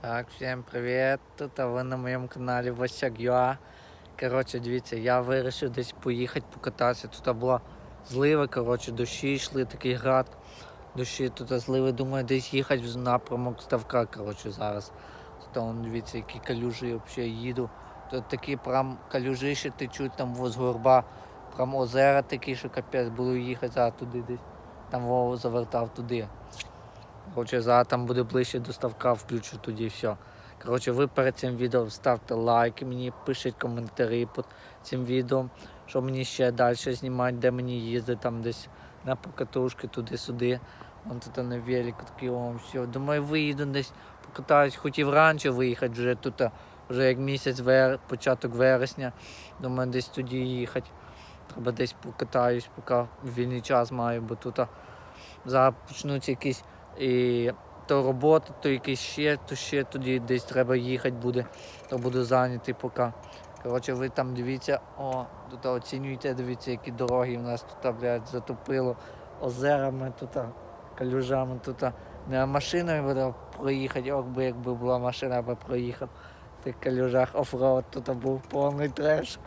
Так, всім привіт! Тут а ви на моєму каналі Васяк Юа. Коротше, дивіться, я вирішив десь поїхати покататися. Тут була злива, коротше, дощі йшли, такий град. Дощі тут зливи, думаю, десь їхати в напрямок ставка, коротше, зараз. Тут вон, дивіться, які калюжі взагалі їду. Тут такі прям калюжі ще течуть, там воз горба, прям озера такі, що капець, буду їхати зараз туди десь. Там Вову завертав туди. Коротше, зараз там буде ближче до ставка, включу тоді все. Коротше, ви перед цим відео ставте лайки, мені пишіть коментарі під цим відео, що мені ще далі знімати, де мені їздити, там десь на покатушки, туди-сюди. Вон тут на велику такий о, все. Думаю, виїду десь покатаюсь, хотів раніше виїхати, вже тут вже як місяць, вер... початок вересня. Думаю, десь тоді їхати. Треба десь покатаюсь, поки вільний час маю, бо тут зараз почнуться якісь і то робота, то якийсь ще, то ще тоді десь треба їхати буде, то буду зайнятий поки. Коротше, ви там дивіться, о, тут оцінюйте, дивіться, які дороги у нас тут, блядь, затопило озерами, тут, калюжами, тут не машиною буде проїхати, ох би якби була машина, я би проїхав. В тих калюжах оффроуд, тут був повний треш.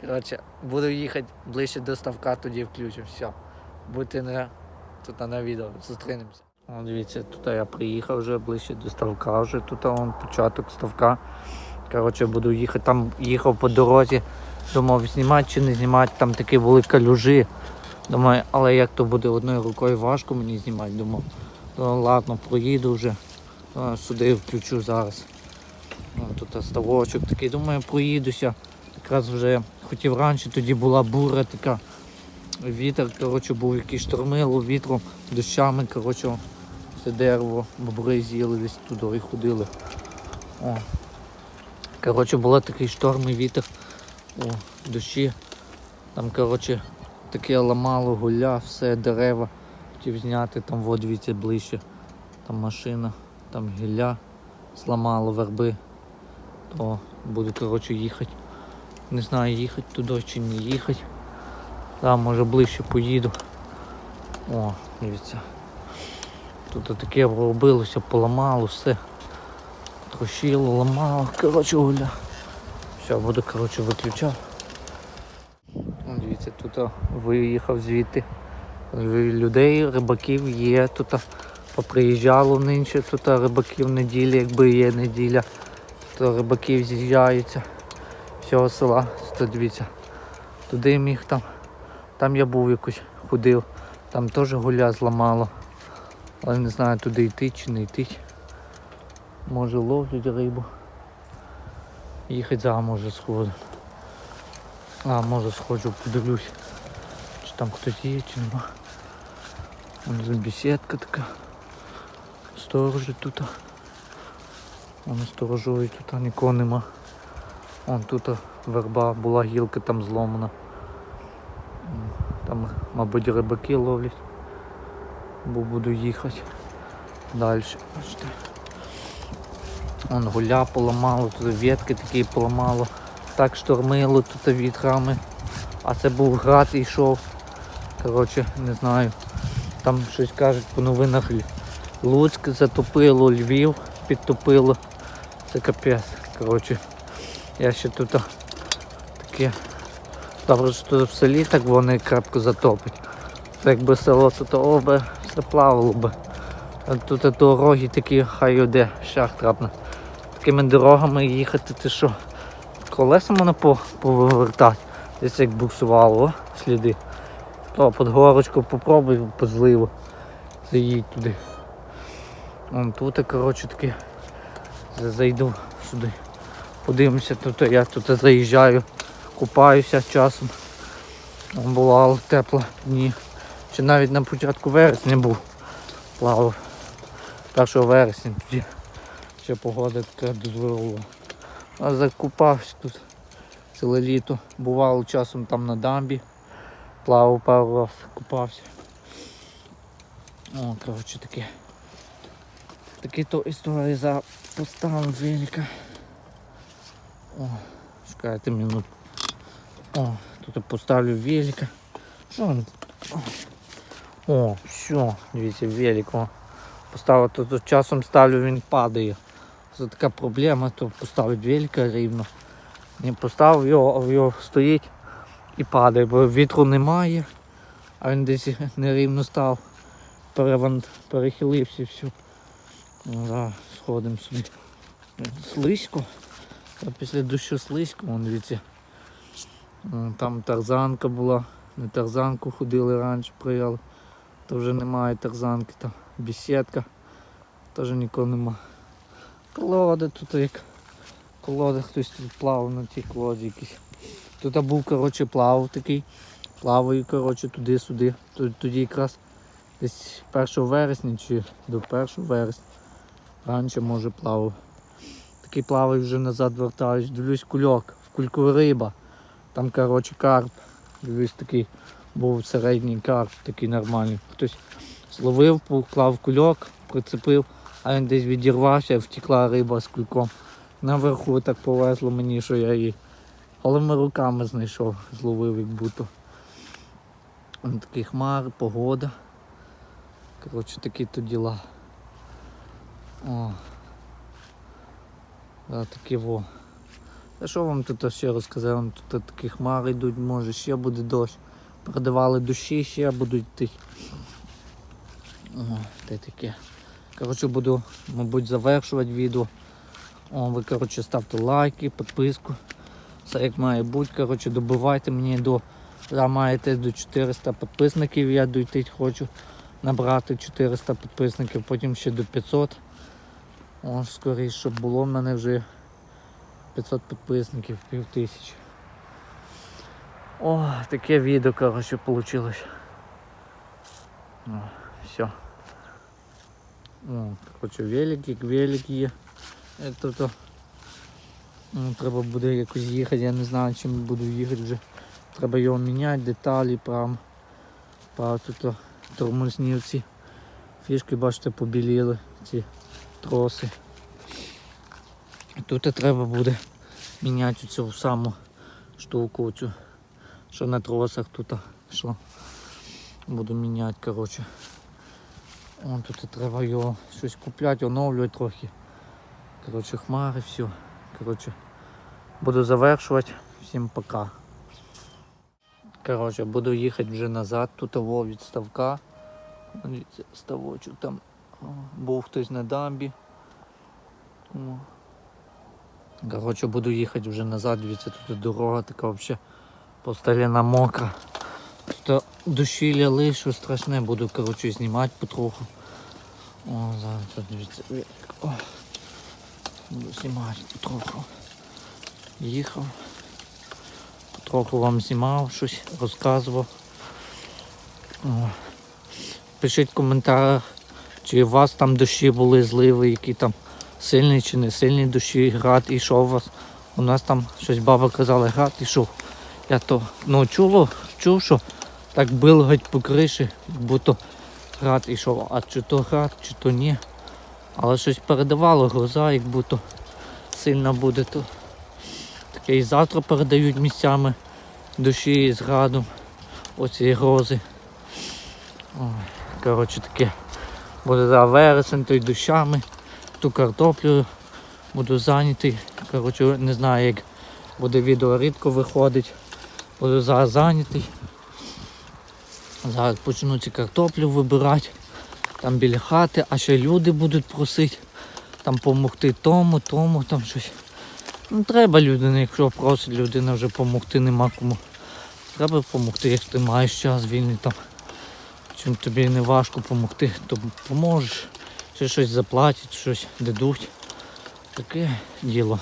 Коротше, буду їхати ближче до ставка, тоді включу. Все. Будьте на, тут на відео, зустрінемося. Дивіться, тут я приїхав вже ближче до ставка, вже тут вон початок ставка. Коротше, буду їхати. Там їхав по дорозі, думав, знімати чи не знімати, там такі були калюжі. Думаю, але як то буде одною рукою важко мені знімати, думав. Ну, ладно, проїду вже. Сюди включу зараз. Тут ставочок такий, думаю, проїдуся. Якраз вже хотів раніше, тоді була бура така. Вітер, коротше, був якийсь штормило вітром, дощами, коротше, це дерево, бобри з'їли десь туди і ходили. О. Коротше, був такий шторм і вітер. О, дощі. Там, коротше, таке ламало, гуля, все, дерева. Хотів зняти, там во, дивіться, ближче. Там машина, там гілля зламало верби. То буду, коротше, їхати. Не знаю, їхати туди чи не їхати. Там може ближче поїду. О, дивіться. Тут таке робилося, поламало все. Трощило, ламало, коротше гуля. Все, буду коротше виключав. Дивіться, тут виїхав звідти. Людей, рибаків є, тут поприїжджало нинче, тут рибаків неділя, якби є неділя, то рибаків з'їжджаються всього села. Тут дивіться, туди міг там. Там я був якось ходив, там теж гуля зламало. Але не знаю туди йти чи не йти. Може ловлять рибу. Їхати за може сходу. А, може сходжу, подивлюсь. Чи там хтось є, чи нема. Вон бесідка така. Сторожі тут. Вон сторожують, тут нікого нема. Вон тут верба, була гілка там зломана. Там, мабуть, рибаки ловлять. Бо буду їхати далі. Бачите. Вон гуля поламало, тут ветки такі поламало. Так штормило тут вітрами. А це був град і йшов. Коротше, не знаю. Там щось кажуть по новинах Луцьк затопило, Львів підтопило. Це капець. Коротше, я ще тут таке Добре, що в селі так вони крепко затопить. Та Якби село тут о, би плавало би. Тут дороги такі, хай йде, шах трапне. Такими дорогами їхати, ти що? Колеса по- повертати. Десь як буксувало, сліди. То під горочку попробуй по зливу. Заїдь туди. Вон тут, коротше таки, зайду сюди. Подивимося, тут я тут заїжджаю купаюся часом. Бувало тепло дні. Чи навіть на початку вересня був. Плавав. 1 вересня тоді ще погода така дозволила. А закупався тут ціле літо. Бувало часом там на дамбі. Плавав пару раз, купався. О, коротше таке. Такі то історії за поставом велика. О, чекайте минутку. О, тут я поставлю велика. Що він? О, все, дивіться, велик. О. Поставив тут часом ставлю, він падає. Це така проблема, то поставить велика рівно. Не поставив його, а його стоїть і падає, бо вітру немає, а він десь нерівно став, переван, перехилився і все. Ну, да, сходимо собі. Слизько. А після дощу слизько, вон дивіться. Там тарзанка була, на тарзанку ходили раніше, прияли. То вже немає тарзанки, там бесідка, теж нікого нема. Колода тут як колода, хтось тут плавав на тій колоді якісь. Тут був, коротше, плав такий. Плаваю, коротше, туди-сюди. Тоді якраз десь 1 вересня чи до 1 вересня. Раніше може плавав. Такий плаваю вже назад вертаюсь, дивлюсь кульок, в кульку риба. Там, коротше, карп. Дивлюсь такий був середній карп, такий нормальний. Хтось зловив, поклав кульок, прицепив, а він десь відірвався, втекла риба з кульком. Наверху так повезло мені, що я її голими руками знайшов, зловив як будто. Такі хмари, погода. Коротше, такі то діла. О. Да, такі во. Та що вам тут ще розказати? Вам тут такі хмари йдуть, може ще буде дощ. Продавали дощі, ще будуть йти. Те таке. Коротше, буду, мабуть, завершувати відео. О, ви коротше, ставте лайки, підписку. Все як має бути. Коротше, добивайте мені до. Маєте до 400 підписників, я дойти хочу набрати 400 підписників, потім ще до 500. О, скоріше, щоб було в мене вже 500 підписників, пів тисячі. О, таке відео, коротше, вийшло. О, все. О, коротше, велик, як є. Е, Тобто, ну, треба буде якось їхати, я не знаю, чим буду їхати вже. Треба його міняти, деталі, прям. Прав тут тормозні ці фішки, бачите, побіліли, ці троси. Тут треба буде міняти цю саму штуку, цю, що на тросах тут, що буду міняти, коротше. Вон тут і треба його щось купляти, оновлювати трохи. Коротше, хмари, все. Коротше, буду завершувати. Всім пока. Коротше, буду їхати вже назад, тут во від ставка. Ставочок там був хтось на дамбі. Коротше, буду їхати вже назад, дивіться, тут дорога така взагалі постеляна мокра. Тут дощі ляли, що страшне, буду коротше, знімати потроху. О, зараз тут дивіться. О. Буду знімати потроху. Їхав. Потроху вам знімав щось, розказував. О. Пишіть в коментарях, чи у вас там дощі були зливи, які там сильні чи не сильні дощі, град ішов у вас. У нас там щось баба казала, град ішов. Я то ну, чуло, чув, що так билгать по криші, як будто град ішов. А чи то град, чи то ні. Але щось передавало гроза, як будто сильно буде, то таке і завтра передають місцями дощі з градом. Оці грози. Ой, коротше таке. Буде за вересень, то й дощами, ту картоплю буду зайнятий. Коротше, не знаю як буде відео рідко виходить. Буду зараз зайнятий. Зараз почну ці картоплю вибирати. Там біля хати, а ще люди будуть просити там допомогти тому, тому, там щось. Ну треба людина, якщо просить людина вже допомогти, нема кому. Треба допомогти, якщо ти маєш час вільний там. Чим тобі не важко допомогти, то поможеш. Ще щось заплатять, щось дадуть. Таке діло.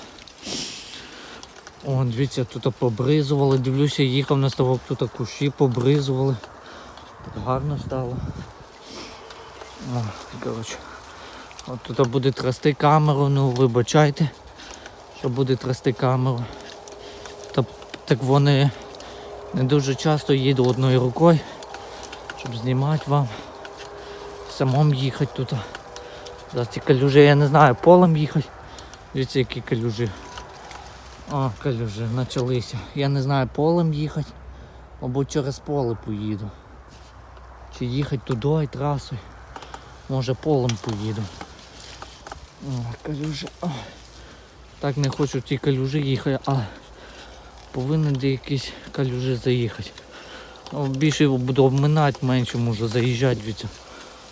О, дивіться, тут побризували, дивлюся, їхав на ставок, тут кущі побризували. Так гарно стало. О, коротше. От тут буде трясти камеру, ну вибачайте, що буде трясти камеру. Та, так вони не дуже часто їду одною рукою, щоб знімати вам. Самому їхати тут. Зараз ці калюжі, я не знаю, полем їхати. Дивіться, які калюжі. О, калюжі почалися. Я не знаю, полем їхати, або через поле поїду. Чи їхати туди трасою. Може полем поїду. О. Так не хочу ті калюжі їхати, а повинен де якісь калюжі заїхати. Більше буду обминати, менше можу заїжджати від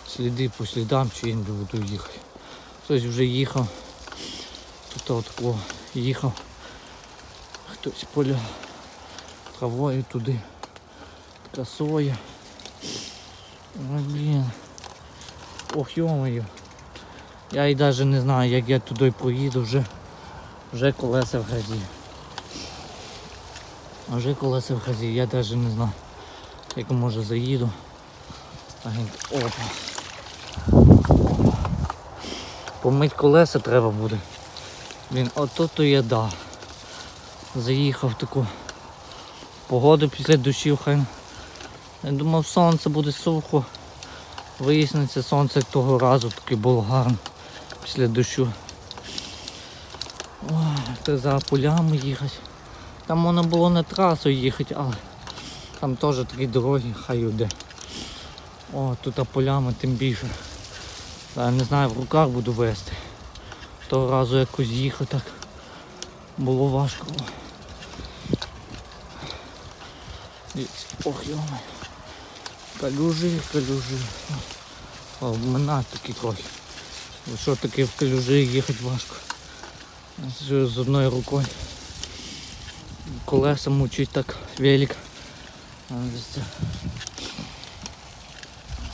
сліди по слідам, чи я не буду їхати. Хтось вже їхав. Тут от їхав. Хтось поля травою туди. Така соя. Блін. Ох, йомою. Я і навіть не знаю, як я туди проїду, вже, вже колеса в грязі. Вже колеса в грязі, я навіть не знаю, як може заїду. Опа. Помить колеса треба буде. Блін, ото то я да. Заїхав таку погоду після дощів хай. Я думав сонце буде сухо. Виясниться сонце того разу таки було гарно після дощу. За полями їхати. Там можна було на трасу їхати, але там теж такі дороги, хай йде. О, тут полями тим більше. Я не знаю, в руках буду вести. Того разу якось їхати так було важко. Дивіться, Ох, йома. Калюжі, калюжі. Обминати такі трохи. Бо що таке в калюжі їхати важко. З одною рукою. Колеса мучить так велик.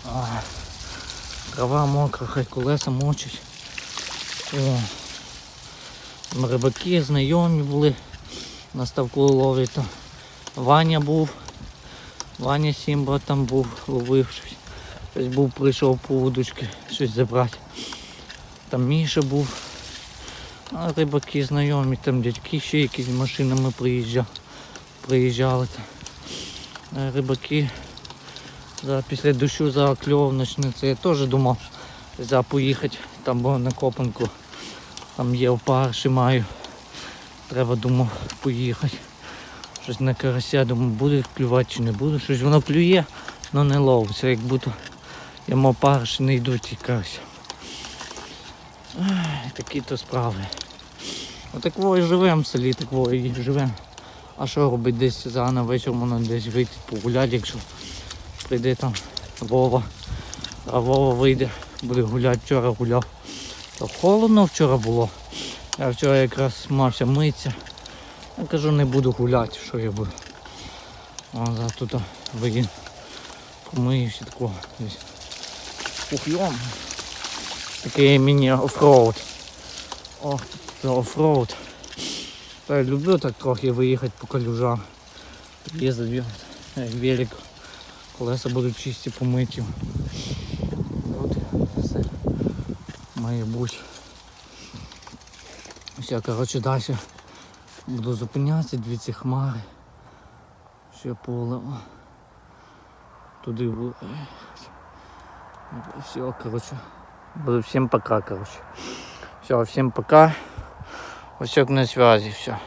А, Трава мокра, хай колеса мочить. Рибаки знайомі були. На ставку ловлять. Ваня був. Ваня Сімба там був, ловив щось. Щось був, прийшов по удочки, щось забрати. Там Міша був. А рибаки знайомі, там дядьки ще якісь машинами приїжджали. приїжджали. Там. А Рибаки за, після дощу закльов почнеться. Я теж думав за поїхати, там було на Копанку. Там є опарші маю. Треба думав поїхати. Щось на карася, думаю, буде клювати чи не буде. Щось воно клює, але не ловиться, як будто я мав парші не йдуть і карася. Такі то справи. Отак во і живемо в селі, так і живемо. А що робити десь за на вечір можна десь вийти погуляти, якщо прийде там Вова. А Вова вийде, буде гуляти, вчора гуляв. То холодно вчора було. Я вчора якраз мався митися. Я кажу, не буду гуляти, що я буду. За тут вигін. Помиюся такого. десь. Такий міні-оффроуд. Ох, це оффроуд. Та я люблю так трохи виїхати по калюжам. Їздити як велик. Колеса будуть чисті помиті. От все має бути. Все, коротше, далі буду зупинятися, дві ці хмари. Ще поле. Туди буде. Все, коротше. Буду всім пока, коротше. Все, всем пока. Васек на связи, все.